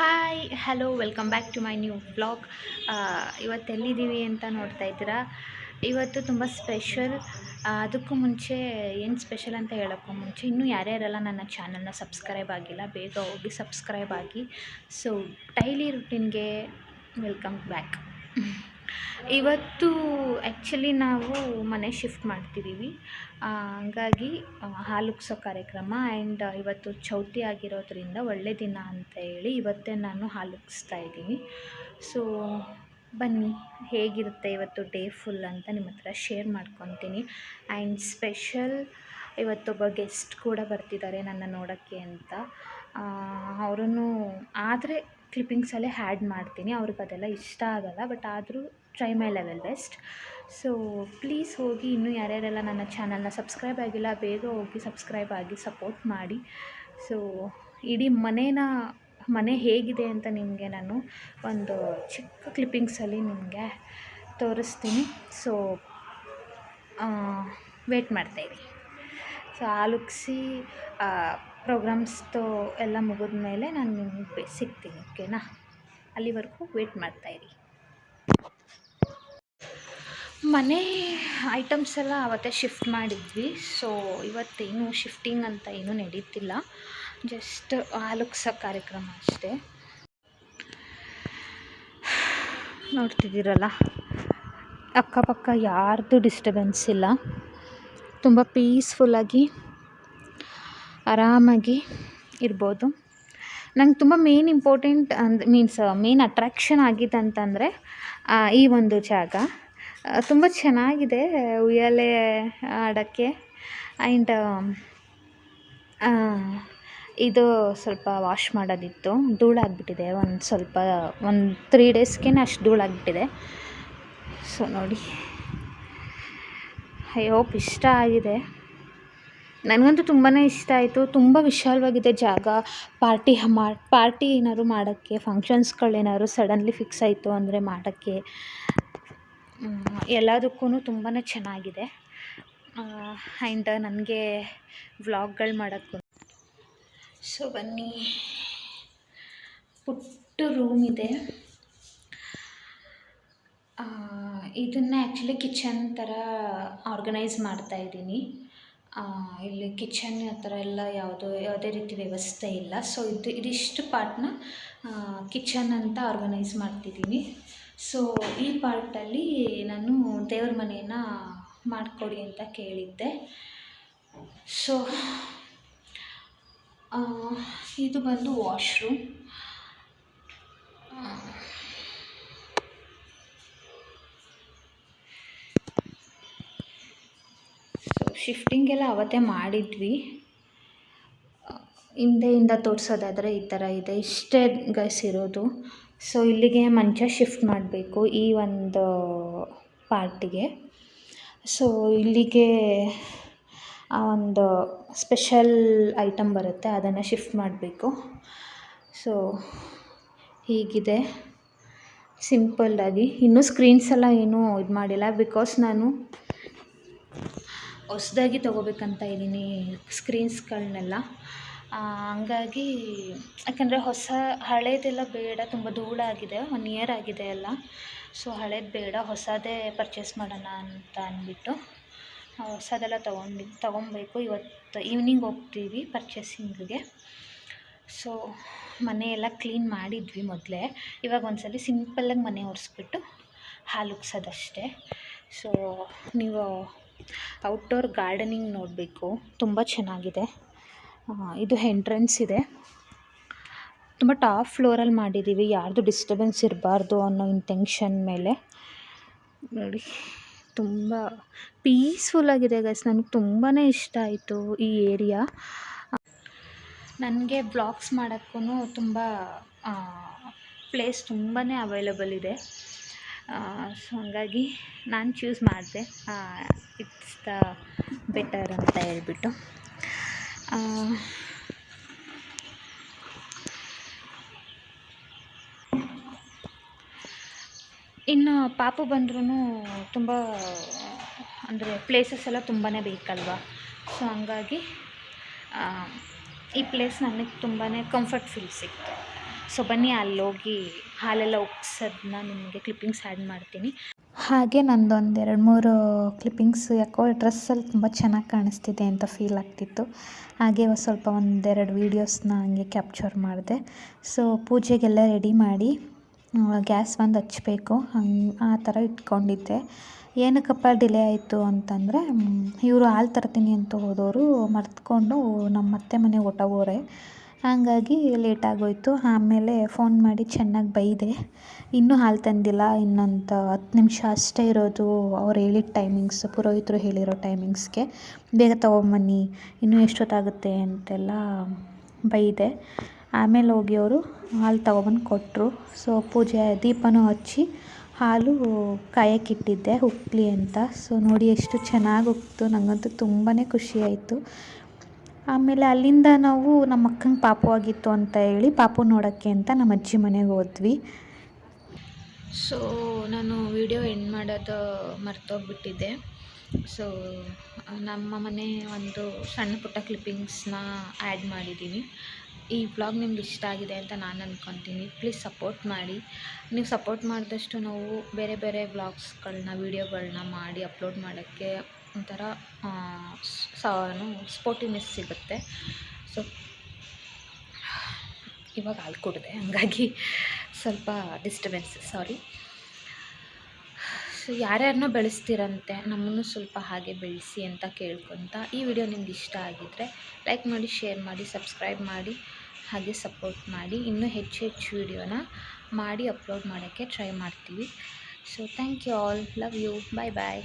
Hi hello welcome back to my new blog ಇವತ್ತೆಲ್ಲಿದ್ದೀವಿ ಅಂತ ನೋಡ್ತಾ ಇದ್ದೀರಾ? ಇವತ್ತು ತುಂಬ ಸ್ಪೆಷಲ್ ಅದಕ್ಕೂ ಮುಂಚೆ ಏನು ಸ್ಪೆಷಲ್ ಅಂತ ಹೇಳೋಕ್ಕೂ ಮುಂಚೆ, ಇನ್ನೂ ಯಾರ್ಯಾರೆಲ್ಲ ನನ್ನ ಚಾನಲ್ನ ಸಬ್ಸ್ಕ್ರೈಬ್ ಆಗಿಲ್ಲ, ಬೇಗ ಹೋಗಿ ಸಬ್ಸ್ಕ್ರೈಬ್ ಆಗಿ. ಸೊ ಡೈಲಿ ರುಟೀನ್ಗೆ ವೆಲ್ಕಮ್ ಬ್ಯಾಕ್ ಇವತ್ತು ಆ್ಯಕ್ಚುಲಿ ನಾವು ಮನೆ ಶಿಫ್ಟ್ ಮಾಡ್ತಿದ್ದೀವಿ ಹಂಗಾಗಿ ಆ, ಹಾಲುಗ್ಸೋ ಕಾರ್ಯಕ್ರಮ ಆ್ಯಂಡ್ ಇವತ್ತು ಚೌತಿ ಆಗಿರೋದ್ರಿಂದ ಒಳ್ಳೆ ದಿನ ಅಂತ ಹೇಳಿ ಇವತ್ತೇ ನಾನು ಹಾಲುಕ್ಸ್ತಾ ಇದ್ದೀನಿ. ಸೊ ಬನ್ನಿ ಹೇಗಿರುತ್ತೆ ಇವತ್ತು ಡೇ ಫುಲ್ ಅಂತ ನಿಮ್ಮ ಹತ್ರ ಶೇರ್ ಮಾಡ್ಕೊತೀನಿ. ಆ್ಯಂಡ್ ಸ್ಪೆಷಲ್ ಇವತ್ತೊಬ್ಬ ಗೆಸ್ಟ್ ಕೂಡ ಬರ್ತಿದ್ದಾರೆ ನನ್ನ ನೋಡೋಕ್ಕೆ ಅಂತ. ಅವರನ್ನು ಆದರೆ ಕ್ಲಿಪ್ಪಿಂಗ್ಸಲ್ಲೇ ಹ್ಯಾಡ್ ಮಾಡ್ತೀನಿ. ಅವ್ರಿಗೆ ಅದೆಲ್ಲ ಇಷ್ಟ ಆಗಲ್ಲ ಬಟ್ ಆದರೂ try my level best so please ಹೋಗಿ ಇನ್ನೂ ಯಾರ್ಯಾರೆಲ್ಲ ನನ್ನ ಚಾನಲ್ನ ಸಬ್ಸ್ಕ್ರೈಬ್ ಆಗಿಲ್ಲ, ಬೇಗ ಹೋಗಿ ಸಬ್ಸ್ಕ್ರೈಬ್ ಆಗಿ ಸಪೋರ್ಟ್ ಮಾಡಿ. ಸೊ ಇಡೀ ಮನೇನ, ಮನೆ ಹೇಗಿದೆ ಅಂತ ನಿಮಗೆ ನಾನು ಒಂದು ಚಿಕ್ಕ ಕ್ಲಿಪ್ಪಿಂಗ್ಸಲ್ಲಿ ನಿಮಗೆ ತೋರಿಸ್ತೀನಿ. ಸೊ ವೇಟ್ ಮಾಡ್ತಾಯಿರಿ ಸೊ ಆಲುಕ್ಸಿ ಪ್ರೋಗ್ರಾಮ್ಸ್ದು ಎಲ್ಲ ಮುಗಿದ ಮೇಲೆ ನಾನು ನಿಮಗೆ ಸಿಗ್ತೀನಿ ಓಕೆನಾ ಅಲ್ಲಿವರೆಗೂ ವೇಟ್ ಮಾಡ್ತಾಯಿರಿ ಮನೆ ಐಟಮ್ಸ್ ಎಲ್ಲ ಅವತ್ತೇ ಶಿಫ್ಟ್ ಮಾಡಿದ್ವಿ. ಸೊ ಇವತ್ತೇನು ಶಿಫ್ಟಿಂಗ್ ಅಂತ ಏನೂ ನಡೀತಿಲ್ಲ. ಜಸ್ಟ್ ಆಲುಕ್ಸೋ ಕಾರ್ಯಕ್ರಮ ಅಷ್ಟೇ. ನೋಡ್ತಿದ್ದೀರಲ್ಲ? ಅಕ್ಕಪಕ್ಕ ಯಾರ್ದು ಡಿಸ್ಟರ್ಬೆನ್ಸ್ ಇಲ್ಲ. ತುಂಬ ಪೀಸ್ಫುಲ್ಲಾಗಿ ಆರಾಮಾಗಿ ಇರ್ಬೋದು. ನಂಗೆ ತುಂಬ main important and means main attraction ಆಗಿದೆ ಅಂತಂದರೆ ಈ ಒಂದು ಜಾಗ. ತುಂಬ ಚೆನ್ನಾಗಿದೆ ಉಯ್ಯಾಲೆ ಆಡೋಕ್ಕೆ. ಆ್ಯಂಡ್ ಇದು ಸ್ವಲ್ಪ ವಾಶ್ ಮಾಡೋದಿತ್ತು. ಧೂಳಾಗ್ಬಿಟ್ಟಿದೆ. ಒಂದು ಸ್ವಲ್ಪ, ಒಂದು ತ್ರೀ ಡೇಸ್ಗೆ ಅಷ್ಟು ಧೂಳಾಗ್ಬಿಟ್ಟಿದೆ. ಸೊ ನೋಡಿ. ಐ ಹೋಪ್ ಇಷ್ಟ ಆಗಿದೆ. ನನಗಂತೂ ತುಂಬಾ ಇಷ್ಟ ಆಯಿತು. ತುಂಬ ವಿಶಾಲವಾಗಿದೆ ಜಾಗ. ಪಾರ್ಟಿ ಮಾಡಿ ಪಾರ್ಟಿ ಏನಾದ್ರು ಮಾಡೋಕ್ಕೆ ಫಂಕ್ಷನ್ಸ್ಗಳೇನಾದ್ರು ಸಡನ್ಲಿ ಫಿಕ್ಸ್ ಆಯಿತು ಅಂದರೆ ಮಾಡೋಕ್ಕೆ. ಎಲ್ಲದಕ್ಕೂ ತುಂಬಾ ಚೆನ್ನಾಗಿದೆ. ಆ್ಯಂಡ್ ನನಗೆ ವ್ಲಾಗ್ಗಳು ಮಾಡೋಕ್ಕೂ. ಸೊ ಬನ್ನಿ. ಪುಟ್ಟ ರೂಮ್ ಇದೆ. ಇದನ್ನು ಆ್ಯಕ್ಚುಲಿ ಕಿಚನ್ ಥರ ಆರ್ಗನೈಸ್ ಮಾಡ್ತಾ ಇದ್ದೀನಿ. ಇಲ್ಲಿ ಕಿಚನ್ ಆ ಥರ ಎಲ್ಲ ಯಾವುದೋ ಯಾವುದೇ ರೀತಿ ವ್ಯವಸ್ಥೆ ಇಲ್ಲ. ಸೊ ಇದು ಇದಿಷ್ಟು ಪಾರ್ಟ್ನ ಕಿಚನ್ ಅಂತ ಆರ್ಗನೈಸ್ ಮಾಡ್ತಿದ್ದೀನಿ. ಸೊ ಈ ಪಾರ್ಟಲ್ಲಿ ನಾನು ದೇವ್ರ ಮನೆಯನ್ನು ಮಾಡಿಕೊಡಿ ಅಂತ ಕೇಳಿದ್ದೆ. ಸೊ ಇದು ಬಂದು ವಾಶ್ರೂಮ್ ಸೊ ಶಿಫ್ಟಿಂಗೆಲ್ಲ ಅವತ್ತೇ ಮಾಡಿದ್ವಿ. ಹಿಂದೆಯಿಂದ ತೋರಿಸೋದಾದರೆ ಈ ಥರ ಇದೆ. ಇಷ್ಟೇ ಗೈಸ್ ಇರೋದು. ಸೊ ಇಲ್ಲಿಗೆ ಮಂಚ ಶಿಫ್ಟ್ ಮಾಡಬೇಕು ಈ ಒಂದು ಪಾರ್ಟಿಗೆ. ಸೊ ಇಲ್ಲಿಗೆ ಆ ಒಂದು ಸ್ಪೆಷಲ್ ಐಟಮ್ ಬರುತ್ತೆ, ಅದನ್ನು ಶಿಫ್ಟ್ ಮಾಡಬೇಕು. ಸೊ ಹೀಗಿದೆ. ಸಿಂಪಲ್ಲಾಗಿ ಇನ್ನೂ ಸ್ಕ್ರೀನ್ಸ್ ಎಲ್ಲ ಏನೂ ಇದು ಮಾಡಿಲ್ಲ ಬಿಕಾಸ್ ನಾನು ಹೊಸ್ದಾಗಿ ತೊಗೋಬೇಕಂತ ಇದ್ದೀನಿ ಸ್ಕ್ರೀನ್ಸ್ಗಳನ್ನೆಲ್ಲ. ಹಂಗಾಗಿ ಯಾಕಂದರೆ ಹೊಸ ಹಳೇದೆಲ್ಲ ಬೇಡ, ತುಂಬ ಧೂಳಾಗಿದೆ ಒನ್ ಇಯರ್ ಆಗಿದೆ ಎಲ್ಲ. ಸೊ ಹಳೇದು ಬೇಡ, ಹೊಸದೇ ಪರ್ಚೇಸ್ ಮಾಡೋಣ ಅಂತ ಅಂದ್ಬಿಟ್ಟು ಹೊಸದೆಲ್ಲ ತೊಗೊಂಡು, ತೊಗೊಬೇಕು. ಇವತ್ತು ಈವ್ನಿಂಗ್ ಹೋಗ್ತೀವಿ ಪರ್ಚೇಸಿಂಗಿಗೆ. ಸೊ ಮನೆ ಎಲ್ಲ ಕ್ಲೀನ್ ಮಾಡಿದ್ವಿ ಮೊದಲೇ. ಇವಾಗ ಒಂದು ಸಲ ಸಿಂಪಲ್ಲಾಗಿ ಮನೆ ಒರೆಸ್ಬಿಟ್ಟು ಹಾಲು ಉಗ್ಸೋದಷ್ಟೇ. ಸೊ ನೀವು ಔಟ್ಡೋರ್ ಗಾರ್ಡನಿಂಗ್ ನೋಡಬೇಕು. ತುಂಬ ಚೆನ್ನಾಗಿದೆ. ಇದು ಎಂಟ್ರೆನ್ಸ್ ಇದೆ. ತುಂಬ ಟಾಪ್ ಫ್ಲೋರಲ್ಲಿ ಮಾಡಿದ್ದೀವಿ. ಯಾರ್ದು ಡಿಸ್ಟರ್ಬೆನ್ಸ್ ಇರಬಾರ್ದು ಅನ್ನೋ ಇಂಟೆನ್ಷನ್ ಮೇಲೆ. ನೋಡಿ, ತುಂಬ ಪೀಸ್ಫುಲ್ಲಾಗಿದೆ ಗೈಸ್ ನನಗೆ ತುಂಬಾ ಇಷ್ಟ ಆಯಿತು ಈ ಏರಿಯಾ ನನಗೆ ಬ್ಲಾಗ್ಸ್ ಮಾಡೋಕ್ಕೂ ತುಂಬ ಪ್ಲೇಸ್ ತುಂಬಾ ಅವೈಲಬಲ್ ಇದೆ. ಸೊ ಹಂಗಾಗಿ ನಾನು ಚೂಸ್ ಮಾಡಿದೆ. ಇಟ್ಸ್ ದ ಬೆಟರ್ ಅಂತ ಹೇಳ್ಬಿಟ್ಟು. ಇನ್ನು ಪಾಪು ಬಂದ್ರೂ ತುಂಬ, ಅಂದರೆ ಪ್ಲೇಸಸ್ ಎಲ್ಲ ತುಂಬಾ ಬೇಕಲ್ವ? ಸೊ ಹಂಗಾಗಿ ಈ ಪ್ಲೇಸ್ ನನಗೆ ತುಂಬಾ ಕಂಫರ್ಟ್ ಫೀಲ್ ಸಿಕ್ತು. ಸೊ ಬನ್ನಿ ಅಲ್ಲೋಗಿ ಹಾಲೆಲ್ಲ ಉಗ್ಸೋದನ್ನ ನಿಮಗೆ ಕ್ಲಿಪ್ಪಿಂಗ್ಸ್ ಆ್ಯಡ್ ಮಾಡ್ತೀನಿ. ಹಾಗೆ ನಂದೊಂದು ಎರಡು ಮೂರು ಕ್ಲಿಪ್ಪಿಂಗ್ಸ್ ಯಾಕೋ ಡ್ರೆಸ್ಸಲ್ಲಿ ತುಂಬ ಚೆನ್ನಾಗಿ ಕಾಣಿಸ್ತಿದೆ ಅಂತ ಫೀಲ್ ಆಗ್ತಿತ್ತು. ಹಾಗೆ ಸ್ವಲ್ಪ ಒಂದೆರಡು ವೀಡಿಯೋಸ್ನ ಹಂಗೆ ಕ್ಯಾಪ್ಚರ್ ಮಾಡಿದೆ. ಸೊ ಪೂಜೆಗೆಲ್ಲ ರೆಡಿ ಮಾಡಿ ಗ್ಯಾಸ್ ಒಂದು ಹಚ್ಚಬೇಕು ಹಂಗೆ ಆ ಥರ ಇಟ್ಕೊಂಡಿದ್ದೆ. ಏನಕ್ಕಪ್ಪ ಡಿಲೇ ಆಯಿತು ಅಂತಂದರೆ ಇವರು ಹಾಲು ತರ್ತೀನಿ ಅಂತ ಹೋದವರು ಮರ್ತ್ಕೊಂಡು ನಮ್ಮ ಅತ್ತೆ ಮನೆಗೆ ಹೊರ್ಟೋಗೋರೆ ಹಾಗಾಗಿ ಲೇಟ್ ಆಗೋಯಿತು. ಆಮೇಲೆ ಫೋನ್ ಮಾಡಿ ಚೆನ್ನಾಗಿ ಬೈದೆ. ಇನ್ನೂ ಹಾಲು ತಂದಿಲ್ಲ. ಇನ್ನೊಂದು ಹತ್ತು ನಿಮಿಷ ಅಷ್ಟೇ ಇರೋದು. ಅವ್ರು ಹೇಳಿದ ಟೈಮಿಂಗ್ಸ್ ಪುರೋಹಿತರು ಹೇಳಿರೋ ಟೈಮಿಂಗ್ಸ್ಗೆ ಬೇಗ ತೊಗೊಂಬನ್ನಿ. ಇನ್ನೂ ಎಷ್ಟೊತ್ತಾಗುತ್ತೆ ಅಂತೆಲ್ಲ ಬೈದೆ. ಆಮೇಲೆ ಹೋಗಿ ಅವರು ಹಾಲು ತೊಗೊಬಂದು ಕೊಟ್ಟರು ಸೊ ಪೂಜೆ, ದೀಪನೂ ಹಚ್ಚಿ ಹಾಲು ಕಾಯಕ್ಕಿಟ್ಟಿದ್ದೆ ಉಕ್ಕಲಿ ಅಂತ. ಸೊ ನೋಡಿ ಎಷ್ಟು ಚೆನ್ನಾಗಿ ಉಕ್ತು ನನಗಂತೂ ತುಂಬಾ ಖುಷಿಯಾಯಿತು ಆಮೇಲೆ ಅಲ್ಲಿಂದ ನಾವು ನಮ್ಮ ಅಕ್ಕಂಗೆ ಪಾಪು ಆಗಿತ್ತು ಅಂತ ಹೇಳಿ ಪಾಪು ನೋಡೋಕ್ಕೆ ಅಂತ ನಮ್ಮ ಅಜ್ಜಿ ಮನೆಗೆ ಹೋದ್ವಿ. ಸೊ ನಾನು ವಿಡಿಯೋ ಎಂಡ್ ಮಾಡೋದು ಮರ್ತೋಗ್ಬಿಟ್ಟಿದ್ದೆ. ಸೊ ನಮ್ಮ ಮನೆ ಒಂದು ಸಣ್ಣ ಪುಟ್ಟ ಕ್ಲಿಪ್ಪಿಂಗ್ಸ್ನ ಆ್ಯಡ್ ಮಾಡಿದ್ದೀನಿ ಈ ವ್ಲಾಗ್ ನಿಮ್ಗೆ ಇಷ್ಟ ಆಗಿದೆ ಅಂತ ನಾನು ಅಂದ್ಕೊತೀನಿ ಪ್ಲೀಸ್ ಸಪೋರ್ಟ್ ಮಾಡಿ. ನೀವು ಸಪೋರ್ಟ್ ಮಾಡಿದಷ್ಟು ನಾವು ಬೇರೆ ಬೇರೆ ವ್ಲಾಗ್ಸ್ಗಳನ್ನ ವೀಡಿಯೋಗಳನ್ನ ಮಾಡಿ ಅಪ್ಲೋಡ್ ಮಾಡೋಕ್ಕೆ ಒಂಥರ ಸಾನು ಸ್ಪೋರ್ಟಿನೆಸ್ ಸಿಗುತ್ತೆ. ಸೊ ಇವಾಗ ಹಾಲು ಕುಡಿದೆ, ಹಾಗಾಗಿ ಸ್ವಲ್ಪ ಡಿಸ್ಟರ್ಬೆನ್ಸ್ ಸಾರಿ ಸೊ ಯಾರ್ಯಾರನ್ನ ಬೆಳೆಸ್ತೀರಂತೆ, ನಮ್ಮನ್ನು ಸ್ವಲ್ಪ ಹಾಗೆ ಬೆಳೆಸಿ ಅಂತ ಕೇಳ್ಕೊತ ಈ ವಿಡಿಯೋ ನಿಮ್ಗೆ ಇಷ್ಟ ಆಗಿದ್ದರೆ ಲೈಕ್ ಮಾಡಿ ಶೇರ್ ಮಾಡಿ ಸಬ್ಸ್ಕ್ರೈಬ್ ಮಾಡಿ, ಹಾಗೆ ಸಪೋರ್ಟ್ ಮಾಡಿ. ಇನ್ನೂ ಹೆಚ್ಚು ಹೆಚ್ಚು ವಿಡಿಯೋನ ಮಾಡಿ ಅಪ್ಲೋಡ್ ಮಾಡೋಕ್ಕೆ ಟ್ರೈ ಮಾಡ್ತೀವಿ. So thank you all love you bye bye